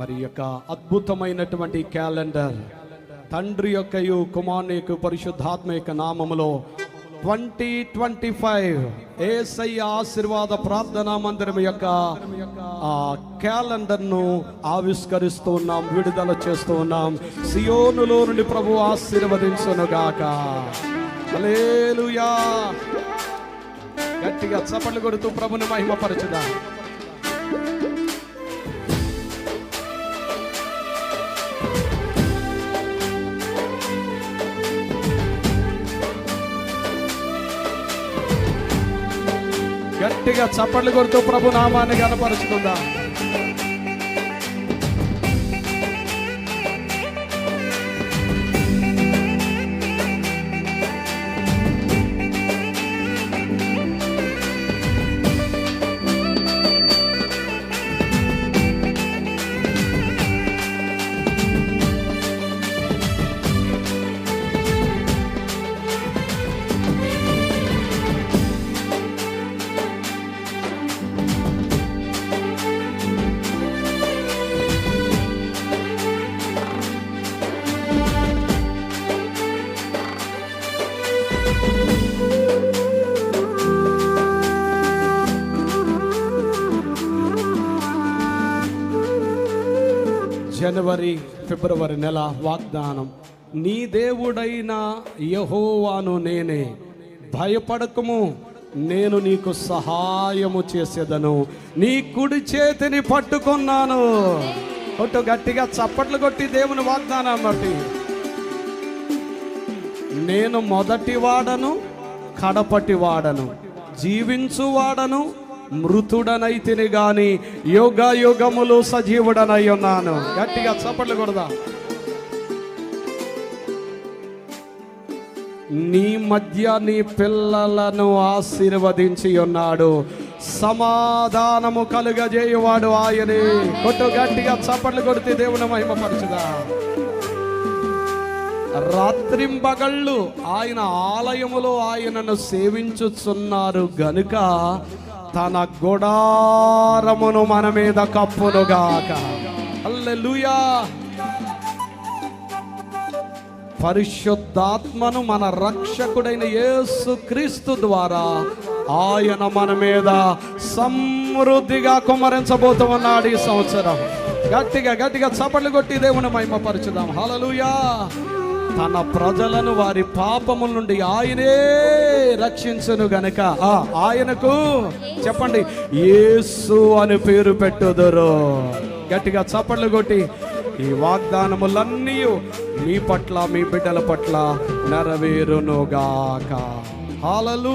మరి యొక్క అద్భుతమైనటువంటి క్యాలెండర్ తండ్రి యొక్కయు కుమారుని యొక్క పరిశుద్ధాత్మ యొక్క నామములో ట్వంటీ ట్వంటీ ఫైవ్ ఏసయ్య ఆశీర్వాద ప్రార్థనా మందిరం యొక్క ఆ క్యాలెండర్ను ఆవిష్కరిస్తూ ఉన్నాం విడుదల చేస్తూ ఉన్నాం. సియోనులో నుండి ప్రభు ఆశీర్వదించునుగాక. గట్టిగా చప్పట్లు కొడుతూ ప్రభుని మహిమపరచుదాం. గట్టిగా చప్పట్లు కొడుతూ ప్రభు నామాన్ని కనపరుచుకుందాం జనవరి ఫిబ్రవరి నెల వాగ్దానం. నీ దేవుడైన యహోవాను నేనే. భయపడకము నేను నీకు సహాయము చేసేదను. నీ కుడి చేతిని పట్టుకున్నాను. కొట్టు గట్టిగా చప్పట్లు కొట్టి దేవుని వాగ్దానం బట్టి నేను మొదటి వాడను కడపటి వాడను. జీవించు వాడను మృతుడనైతిని గాని యుగ యుగములు సజీవుడనై ఉన్నాను గట్టిగా చప్పట్లు కొడదా. నీ మధ్య నీ పిల్లలను ఆశీర్వదించి ఉన్నాడు సమాధానము కలుగజేయువాడు ఆయనే. కొట్టు గట్టిగా చప్పట్లు కొడితే దేవుని మహిమపరచుదా రాత్రింబగళ్ళు ఆయన ఆలయములో ఆయనను సేవించుచున్నారు గనుక తన గుడారమును మన మీద కప్పునుగాక. హల్లెలూయా. పరిశుద్ధాత్మను మన రక్షకుడైన యేసు క్రీస్తు ద్వారా ఆయన మన మీద సమృద్ధిగా కుమరించబోతూ ఉన్నాడు ఈ సంవత్సరం. గట్టిగా గట్టిగా చప్పట్లు కొట్టి దేవుని మహిమపరచుదాం. హల్లెలూయా. తన ప్రజలను వారి పాపముల నుండి ఆయనే రక్షించను గనక. ఆ ఆయనకు చెప్పండి. యేసు అని పేరు పెట్టుదురు. గట్టిగా చప్పట్లు కొట్టి ఈ వాగ్దానములన్నీ మీ పట్ల మీ బిడ్డల పట్ల నెరవేరునుగాక. హాలలు